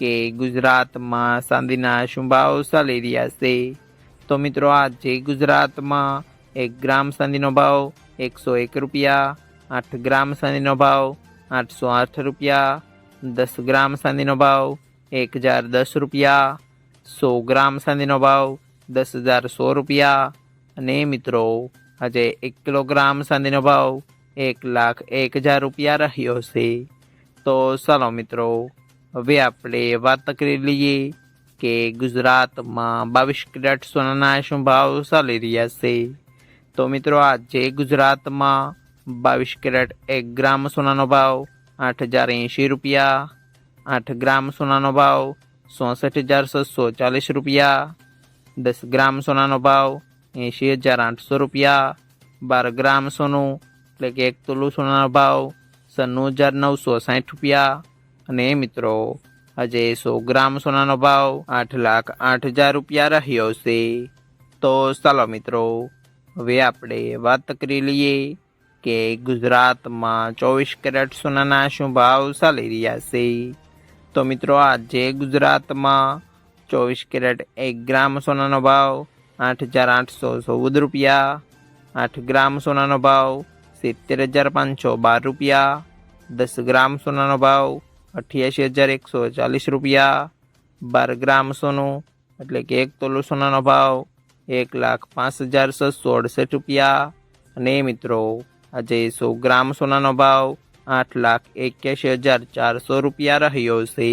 કે ગુજરાતમાં ચાંદીના શું ચાલી રહ્યા છે. તો મિત્રો, આજે ગુજરાતમાં એક ગ્રામ ચાંદીનો ભાવ એકસો એક રૂપિયા, આઠ ગ્રામ ચાંદીનો ભાવ આઠસો આઠ રૂપિયા, દસ ગ્રામ ચાંદીનો ભાવ એક હજાર દસ રૂપિયા, સો ગ્રામ ચાંદીનો ભાવ દસ હજાર સો રૂપિયા. અને મિત્રો, આજે એક કિલોગ્રામ ચાંદીનો ભાવ એક લાખ એક હજાર રૂપિયા રહ્યો છે. તો ચાલો મિત્રો હવે આપણે વાત કરી લઈએ કે ગુજરાતમાં બાવીસ કેરેટ સોનાના શું ભાવ ચાલી રહ્યા છે. તો મિત્રો આજે ગુજરાતમાં બાવીસ કેરેટ એક ગ્રામ સોનાનો ભાવ આઠ હજાર એંશી રૂપિયા, આઠ ગ્રામ સોનાનો ભાવ ચોસઠ હજાર છસો ચાલીસ રૂપિયા, દસ ગ્રામ સોનાનો ભાવ એંશી હજાર આઠસો રૂપિયા, બાર ગ્રામ સોનું એટલે કે એક તોલું સોનાનો ભાવ સન્નું હજાર નવસો સાઠ રૂપિયા અને મિત્રો, આજે સો ગ્રામ સોનાનો ભાવ આઠ લાખ આઠ હજાર રૂપિયા રહ્યો છે. તો ચાલો મિત્રો, હવે આપણે વાત કરી લઈએ કે ગુજરાતમાં ચોવીસ કેરેટ સોનાના શું ભાવ ચાલી રહ્યા છે. તો મિત્રો, આજે ગુજરાતમાં ચોવીસ કેરેટ એક ગ્રામ સોનાનો ભાવ આઠ હજાર આઠસો ચૌદ રૂપિયા, આઠ ગ્રામ સોનાનો ભાવ સિત્તેર હજાર પાંચસો બાર રૂપિયા, દસ ગ્રામ સોનાનો ભાવ અઠ્યાસી હજાર એકસો ચાલીસ રૂપિયા, બાર ગ્રામ સોનું, એટલે કે એક તોલુ સોનાનો ભાવ એક લાખ પાંચ હજાર છસો અડસઠ રૂપિયા. અને મિત્રો, આજે સો ગ્રામ સોનાનો ભાવ આઠ લાખ એક્યાસી હજાર ચારસો રૂપિયા રહ્યો છે.